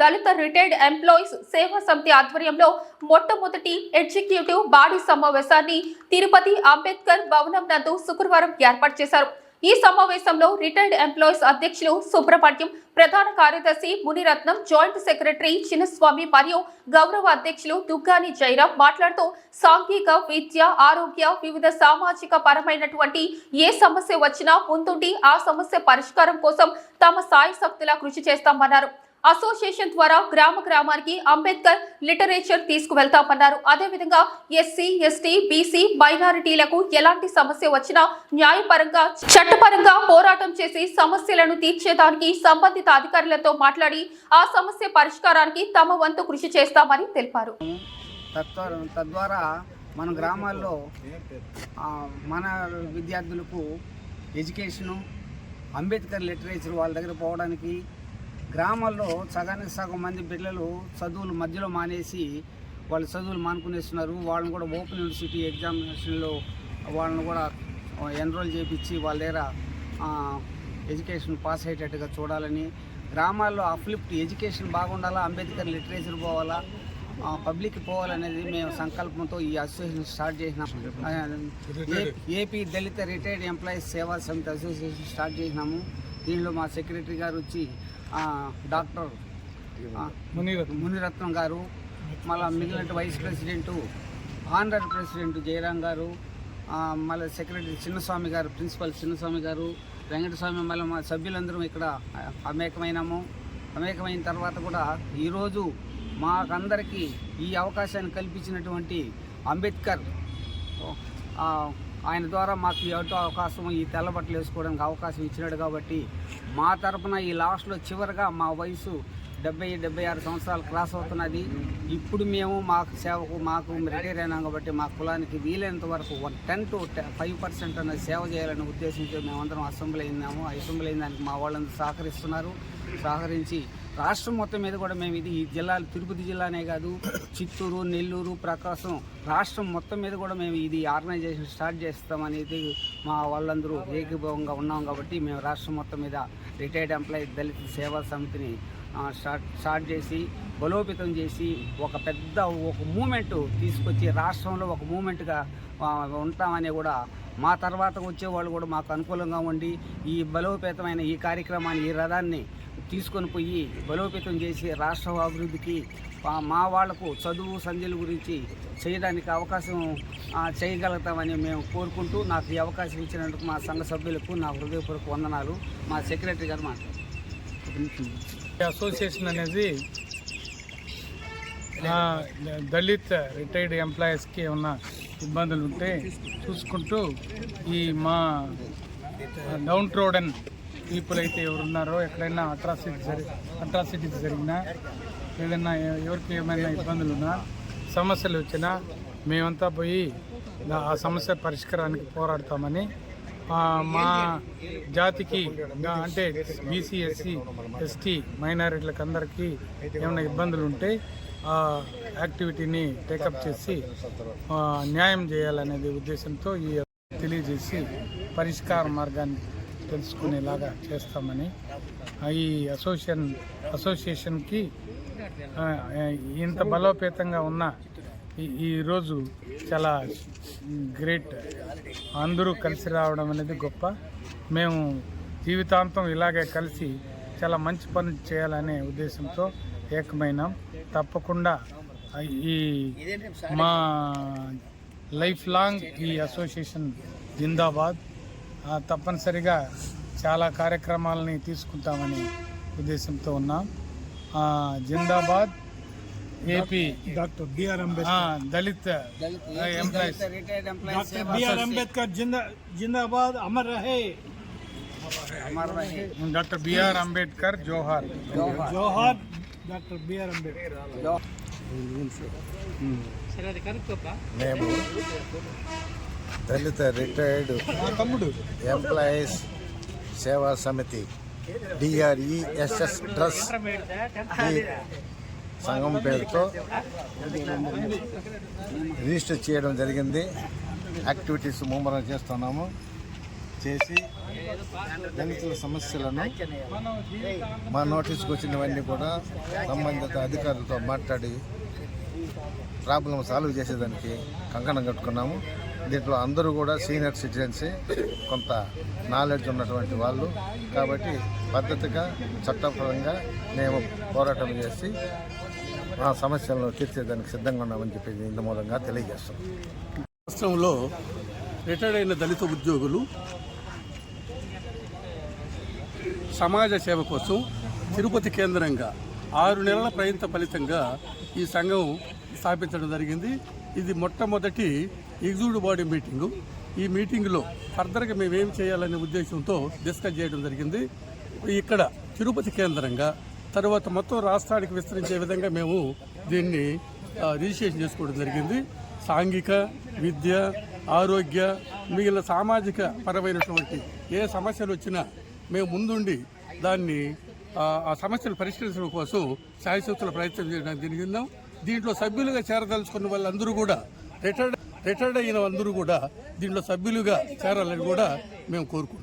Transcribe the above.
దళిత retired employees సేవా సమితి ఆధ్వర్యంలో మొట్టమొదటి ఎగ్జిక్యూటివ్ బాడీ సమావేశాన్ని తిరుపతి అంబేద్కర్ భవనం నందు శుక్రవారం ఏర్పాటు చేశారు. ఈ సమావేశంలో రిటైర్డ్ ఎంప్లాయీస్ అధ్యక్షులు సుబ్రహ్మణ్యం ప్రధాన కార్యదర్శి మునిరత్నం జాయింట్ సెక్రటరీ చిన్నస్వామి మరియు గౌరవ అధ్యక్షులు దుగ్గాని జయరాం మాట్లాడుతూ సాంఘిక విద్య ఆరోగ్య వివిధ సామాజిక పరమైనటువంటి ఏ సమస్య వచ్చినా ముందుండి ఆ సమస్య పరిష్కారం కోసం తమ సాయశక్తులా కృషి చేస్తామన్నారు. అసోసియేషన్ ద్వారా గ్రామ గ్రామానికి అంబేద్కర్ లిటరేచర్ తీసుకువెళ్తామన్నారు. అదేవిధంగా ఎస్సీ ఎస్టీ బీసీ మైనారిటీలకు ఎలాంటి సమస్య వచ్చినా న్యాయపరంగా చట్టపరంగా పోరాటం చేసి సమస్యలను తీర్చేదానికి సంబంధిత అధికారులతో మాట్లాడి ఆ సమస్య పరిష్కారానికి తమ వంతు కృషి చేస్తామని తెలిపారు. తద్వారా తద్వారా మన గ్రామాల్లో మన విద్యార్థులకు ఎడ్యుకేషను అంబేద్కర్ లిటరేచర్ వాళ్ళ దగ్గర పోవడానికి గ్రామాల్లో సగానికి సగం మంది పిల్లలు చదువులు మధ్యలో మానేసి వాళ్ళు చదువులు మానుకునేస్తున్నారు. వాళ్ళని కూడా ఓపెన్ యూనివర్సిటీ ఎగ్జామినేషన్లో వాళ్ళని కూడా ఎన్రోల్ చేయించి వాళ్ళ దగ్గర ఎడ్యుకేషన్ పాస్ అయ్యేటట్టుగా చూడాలని. గ్రామాల్లో అప్లిఫ్ట్ ఎడ్యుకేషన్ బాగుండాలా అంబేద్కర్ లిటరేచర్ పోవాలా పబ్లిక్కి పబ్లిక్ పోవాలనేది మేము సంకల్పంతో ఈ అసోసియేషన్ స్టార్ట్ చేసినాము ఏపీ దళిత రిటైర్డ్ ఎంప్లాయీస్ సేవా సమితి అసోసియేషన్ స్టార్ట్ చేసినాము. దీనిలో మా సెక్రటరీ గారు వచ్చి డాక్టర్ మునిరత్నం. గారు మళ్ళీ మిగిలిన vice president honorary president Jayaram గారు మళ్ళీ సెక్రటరీ చిన్నస్వామి గారు ప్రిన్సిపల్ చిన్నస్వామి గారు వెంకటస్వామి మళ్ళీ మా సభ్యులందరం ఇక్కడ అమేకమైనాము. అమేకమైన తర్వాత కూడా ఈరోజు మాకందరికీ ఈ అవకాశాన్ని కల్పించినటువంటి అంబేద్కర్ ఆయన ద్వారా మాకు ఈ అవకాశం ఈ తెల్ల బట్టలు వేసుకోవడానికి అవకాశం ఇచ్చినాడు కాబట్టి మా తరపున ఈ లాస్ట్లో చివరిగా మా వయసు డెబ్బై డెబ్బై ఆరు సంవత్సరాలు క్రాస్ అవుతున్నది. ఇప్పుడు మేము మాకు సేవకు మాకు రిటైర్ అయినాం కాబట్టి మా కులానికి వీలైనంత వరకు one ten to five percent అనేది సేవ చేయాలనే ఉద్దేశంతో మేమందరం అసెంబ్లీ అయినాము. ఆ అసెంబ్లీ అయిన దానికి మా వాళ్ళందరూ సహకరిస్తున్నారు. సహకరించి రాష్ట్రం మొత్తం మీద కూడా మేము ఇది ఈ జిల్లా తిరుపతి జిల్లానే కాదు చిత్తూరు నెల్లూరు ప్రకాశం రాష్ట్రం మొత్తం మీద కూడా మేము ఇది ఆర్గనైజేషన్ స్టార్ట్ చేస్తామనేది మా వాళ్ళందరూ ఏకీభావంగా ఉన్నాం కాబట్టి మేము రాష్ట్రం మొత్తం మీద రిటైర్డ్ ఎంప్లాయీ దళిత సేవా సమితిని స్టార్ట్ స్టార్ట్ చేసి బలోపేతం చేసి ఒక పెద్ద ఒక మూమెంట్ తీసుకొచ్చి రాష్ట్రంలో ఒక మూమెంట్గా ఉంటామని కూడా మా తర్వాత వచ్చే వాళ్ళు కూడా మాకు అనుకూలంగా ఉండి ఈ బలోపేతమైన ఈ కార్యక్రమాన్ని ఈ రథాన్ని తీసుకొని పోయి బలోపేతం చేసి రాష్ట్ర అభివృద్ధికి మా- వాళ్ళకు చదువు సంధ్యల గురించి చేయడానికి అవకాశం చేయగలుగుతామని మేము కోరుకుంటూ నాకు ఈ అవకాశం ఇచ్చినందుకు మా సంఘ సభ్యులకు నా హృదయపూర్వక వందనాలు. మా సెక్రటరీ గారు మాట్లాడారు అసోసియేషన్ అనేది దళిత్ రిటైర్డ్ ఎంప్లాయీస్కి ఉన్న ఇబ్బందులు ఉంటే చూసుకుంటూ ఈ మా డౌన్ రోడన్ పీపుల్ అయితే ఎవరున్నారో ఎక్కడైనా అట్రాసిటీ జరి అట్రాసిటీస్ జరిగినా ఏదైనా ఎవరికి ఏమైనా ఇబ్బందులు ఉన్నా సమస్యలు వచ్చినా మేమంతా పోయి ఆ సమస్య పరిష్కారానికి పోరాడతామని మా జాతికి అంటే బీసీ ఎస్సీ ఎస్టీ మైనారిటీలకు అందరికీ ఏమైనా ఇబ్బందులు ఉంటే ఆ యాక్టివిటీని టేకప్ చేసి న్యాయం చేయాలనేది ఉద్దేశంతో ఈ తెలియజేసి పరిష్కార మార్గాన్ని తెలుసుకునేలాగా చేస్తామని ఈ అసోసియేషన్ అసోసియేషన్కి ఇంత బలోపేతంగా ఉన్న ఈ- ఈరోజు చాలా గ్రేట్. అందరూ కలిసి రావడం అనేది గొప్ప. మేము జీవితాంతం ఇలాగే కలిసి చాలా మంచి పనులు చేయాలనే ఉద్దేశంతో ఏకమైనాం. తప్పకుండా ఈ మా లైఫ్ లాంగ్ ఈ అసోసియేషన్ జిందాబాద్. తప్పనిసరిగా చాలా కార్యక్రమాలని తీసుకుంటామని ఉద్దేశంతో ఉన్నాం. జిందాబాద్ AP doctor B R Ambedkar. Dalit employees. Doctor B R Ambedkar జిందా జిందాబాద్ అమర్ రహే. డాక్టర్ బిఆర్ అంబేద్కర్ జోహార్. జోహార్. Doctor B R Ambedkar. సరే అది కనుక్కోపా? దళిత రిటైర్డ్ ఎంప్లాయీస్ సేవా సమితి డిఆర్ఈఎస్ఎస్ ట్రస్ ఈ సంఘం పేరుతో రిజిస్టర్ చేయడం జరిగింది. యాక్టివిటీస్ ముమ్మరం చేస్తున్నాము. చేసి దళితుల సమస్యలను మా నోటీస్కి వచ్చినవన్నీ కూడా సంబంధిత అధికారులతో మాట్లాడి ప్రాబ్లం సాల్వ్ చేసేదానికి కంకణం కట్టుకున్నాము. దీంట్లో అందరూ కూడా సీనియర్ సిటిజన్సే. కొంత నాలెడ్జ్ ఉన్నటువంటి వాళ్ళు. కాబట్టి పద్ధతిగా చట్టపరంగా మేము పోరాటం చేసి ఆ సమస్యలను తీర్చేదానికి సిద్ధంగా ఉన్నామని చెప్పి ఇందు మూలంగా తెలియజేస్తున్నాం. రాష్ట్రంలో రిటైర్డ్ అయిన దళిత ఉద్యోగులు సమాజ సేవ కోసం తిరుపతి కేంద్రంగా ఆరు నెలల ప్రయత్న ఫలితంగా ఈ సంఘం స్థాపించడం జరిగింది. ఇది మొట్టమొదటి ఎగ్జిక్యూటివ్ బాడీ మీటింగు. ఈ మీటింగ్లో ఫర్దర్గా మేము ఏం చేయాలనే ఉద్దేశంతో డిస్కస్ చేయడం జరిగింది. ఇక్కడ తిరుపతి కేంద్రంగా తర్వాత మొత్తం రాష్ట్రానికి విస్తరించే విధంగా మేము దీన్ని రిజిస్ట్రేషన్ చేసుకోవడం జరిగింది. సాంఘిక విద్య ఆరోగ్య మిగిలిన సామాజిక పరమైనటువంటి ఏ సమస్యలు వచ్చినా మేము ముందుండి దాన్ని ఆ, సమస్యలు పరిష్కరించడం కోసం శాయశక్తుల ప్రయత్నం చేయడానికి జరిగిందాం దీంట్లో సభ్యులుగా చేరదలుచుకున్న వాళ్ళందరూ కూడా రిటైర్డ్ రిటైర్డ్ అయిన అందరూ కూడా దీంట్లో సభ్యులుగా చేరాలని కూడా మేము కోరుకుంటున్నాం.